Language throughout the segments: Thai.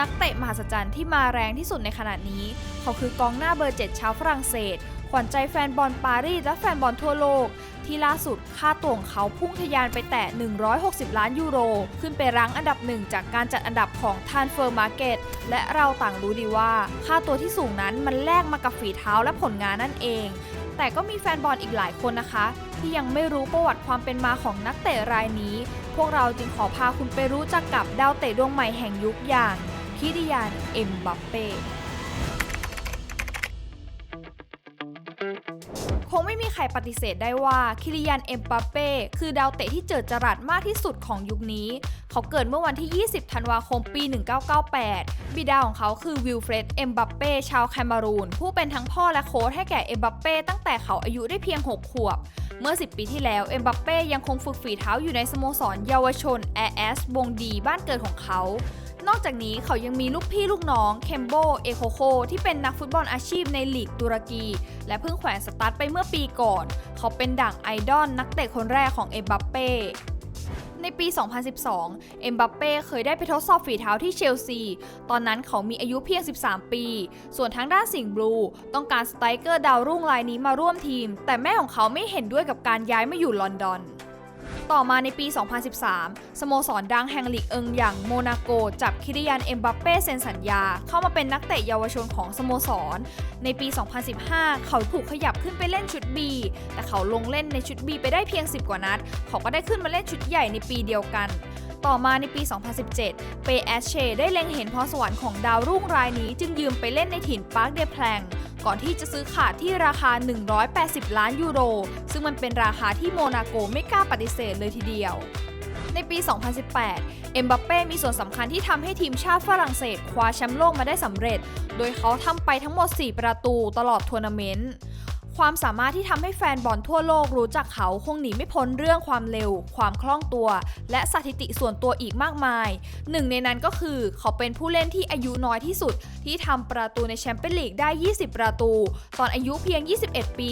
นักเตะมหัศจรรย์ที่มาแรงที่สุดในขณะนี้ เขาคือกองหน้าเบอร์7ชาวฝรั่งเศส ขวัญใจแฟนบอลปารีสและแฟนบอลทั่วโลก ที่ล่าสุดค่าตัวของเขาพุ่งทะยานไปแตะ160 ล้านยูโร ขึ้นไปรั้งอันดับหนึ่งจากการจัดอันดับของ Transfer Market และเราต่างรู้ดีว่า ค่าตัวที่สูงนั้นมันแลกมากับฝีเท้าและผลงานนั่นเอง แต่ก็มีแฟนบอลอีกหลายคนนะคะ ที่ยังไม่รู้ประวัติความเป็นมาของนักเตะรายนี้พวกเราจึงขอพาคุณไปรู้จักกับดาวเตะดวงใหม่แห่งยุคอย่าง คิริยาน เอ็มบัปเป้คงไม่มีใครปฏิเสธได้ว่าคิริยานเอ็มบัปเป้คือดาวเตะที่เจิดจรัสมากที่สุดของยุคนี้ เขาเกิดเมื่อวันที่ 20 ธันวาคมปี 1998 บิดาของเขาคือวิลเฟรดเอ็มบัปเป้ชาวแคนารูน ผู้เป็นทั้งพ่อและโค้ชให้แก่เอ็มบัปเป้ตั้งแต่เขาอายุได้เพียง 6 ขวบเมื่อ 10 ปีที่แล้ว เอ็มบัปเป้ยังคงฝึกฝีเท้าอยู่ในสโมสรเยาวชนแอร์แอสวงดีบ้านเกิดของเขา นอกจากนี้เขายังมีลูกพี่ลูกน้องเคมโบ เอโคโค ที่เป็นนักฟุตบอลอาชีพในลีกตุรกี และเพิ่งแขวนสตาร์ทไปเมื่อปีก่อน เขาเป็นดั่งไอดอลนักเตะคนแรกของเอ็มบัปเป้ในปี 2012 เอ็มบัปเป้เคยได้ไปทดสอบฝีเท้าที่เชลซี ตอนนั้นเขามีอายุเพียง 13 ปี ส่วนทางด้านสิงห์บลูต้องการสไตรเกอร์ดาวรุ่งรายนี้มาร่วมทีม แต่แม่ของเขาไม่เห็นด้วยกับการย้ายมาอยู่ลอนดอน ต่อมาในปี 2013 สโมสรดังแห่งลีกเอิงอย่างโมนาโก จับคิริยานเอ็มบัปเป้เซ็นสัญญา เข้ามาเป็นนักเตะเยาวชนของสโมสร ในปี 2015 เขาถูกขยับขึ้นไปเล่นชุด B แต่เขาลงเล่นในชุด B ไปได้เพียง 10 กว่านัด เขาก็ได้ขึ้นมาเล่นชุดใหญ่ในปีเดียวกันต่อมาในปี 2017 เปแอชเช ได้เล็งเห็นพรสวรรค์ของดาวรุ่งรายนี้จึงยืมไปเล่นในถิ่นปาร์คเดแพลง ก่อนที่จะซื้อขาดที่ราคา 180 ล้านยูโร ซึ่งมันเป็นราคาที่โมนาโกไม่กล้าปฏิเสธเลยทีเดียว ในปี 2018 เอ็มบัปเป้มีส่วนสำคัญที่ทำให้ทีมชาติฝรั่งเศสคว้าแชมป์โลกมาได้สำเร็จ โดยเขาทำไปทั้งหมด 4 ประตูตลอดทัวร์นาเมนต์ ความสามารถที่ทำให้แฟนบอลทั่วโลกรู้จักเขาคงหนีไม่พ้นเรื่องความเร็ว ความคล่องตัว และสถิติส่วนตัวอีกมากมาย หนึ่งในนั้นก็คือเขาเป็นผู้เล่นที่อายุน้อยที่สุด ที่ทำประตูในแชมเปี้ยนลีกได้ 20 ประตู ตอนอายุเพียง 21 ปี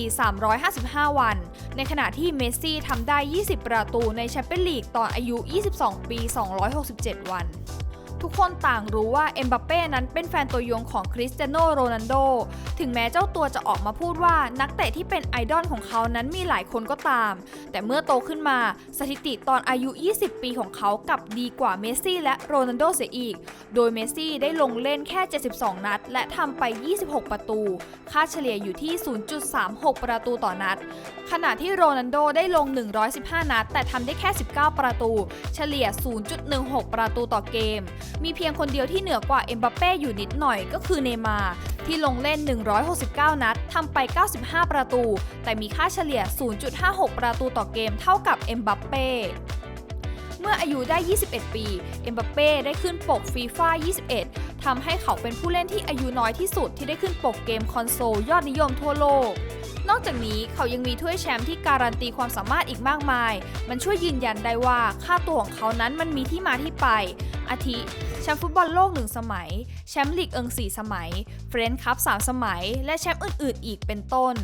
355 วัน ในขณะที่เมสซี่ทำได้ 20 ประตูในแชมเปี้ยนลีกตอนอายุ 22 ปี 267 วัน ทุกคนต่างรู้ว่าเอ็มบัปเป้นั้นเป็นแฟนตัวยงของคริสเตียโนโรนัลโด ถึงแม้เจ้าตัวจะออกมาพูดว่านักเตะที่เป็นไอดอลของเขานั้นมีหลายคนก็ตาม แต่เมื่อโตขึ้นมาสถิติตอนอายุ 20 ปีของเขากลับดีกว่าเมสซี่และโรนัลโดเสียอีก โดยเมสซี่ได้ลงเล่นแค่ 72 นัด และทำไป 26 ประตู ค่าเฉลี่ยอยู่ที่ 0.36 ประตูต่อนัด ขณะที่โรนัลโดได้ลง 115 นัด แต่ทำได้แค่ 19 ประตู เฉลี่ย 0.16 ประตูต่อเกม มีเพียงคนเดียวที่เหนือกว่าเอ็มบัปเป้อยู่นิดหน่อยก็คือเนมาร์ที่ลงเล่น 169 นัดทำไป 95 ประตู แต่มีค่าเฉลี่ย 0.56 ประตูต่อเกมเท่ากับเอ็มบัปเป้เมื่ออายุได้ 21 ปี เอ็มบัปเป้ได้ขึ้นปกฟีฟ่า21 ทำให้เขาเป็นผู้เล่นที่อายุน้อยที่สุดที่ได้ขึ้นปกเกมคอนโซลยอดนิยมทั่วโลก นอกจากนี้เขายังมีถ้วยแชมป์ที่การันตีความสามารถอีกมากมาย มันช่วยยืนยันได้ว่าค่าตัวของเขานั้นมันมีที่มาที่ไป อาทิ แชมป์ฟุตบอลโลก1สมัย แชมป์ลีกเอิง4สมัย เฟรนช์คัพ3สมัย และแชมป์อื่นๆ อีกเป็นต้น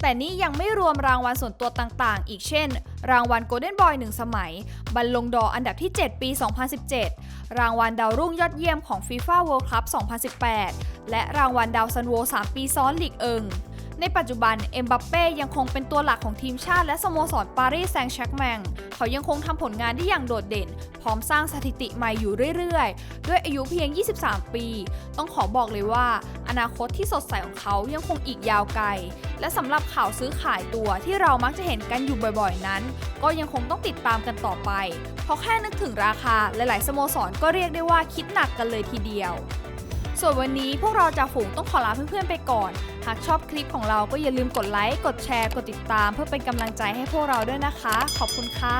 แต่นี่ยังไม่รวมรางวัลส่วนตัวต่างๆ อีกเช่น รางวัลโกลเด้นบอย1สมัย บัลลงดออันดับที่ 7 ปี 2017 รางวัลดาวรุ่งยอดเยี่ยมของ FIFA World Cup 2018 และรางวัลดาวซันโว3ปีซ้อนลีกเอิง ในปัจจุบัน เอ็มบัปเป้ยังคงเป็นตัวหลักของทีมชาติและสโมสรปารีสแซงต์แชร์แมง เขายังคงทำผลงานได้อย่างโดดเด่น พร้อมสร้างสถิติใหม่อยู่เรื่อยๆ ด้วยอายุเพียง 23 ปี ต้องขอบอกเลยว่า อนาคตที่สดใสของเขายังคงอีกยาวไกล และสำหรับข่าวซื้อขายตัวที่เรามักจะเห็นกันอยู่บ่อยๆนั้น ก็ยังคงต้องติดตามกันต่อไป เพราะแค่นึกถึงราคาหลายๆ สโมสรก็เรียกได้ว่าคิดหนักกันเลยทีเดียว ส่วนวันนี้พวกเราจากฝูงต้องขอลาเพื่อนๆไปก่อน หากชอบคลิปของเราก็อย่าลืมกดไลค์ กดแชร์ กดติดตาม เพื่อเป็นกำลังใจให้พวกเราด้วยนะคะ ขอบคุณค่ะ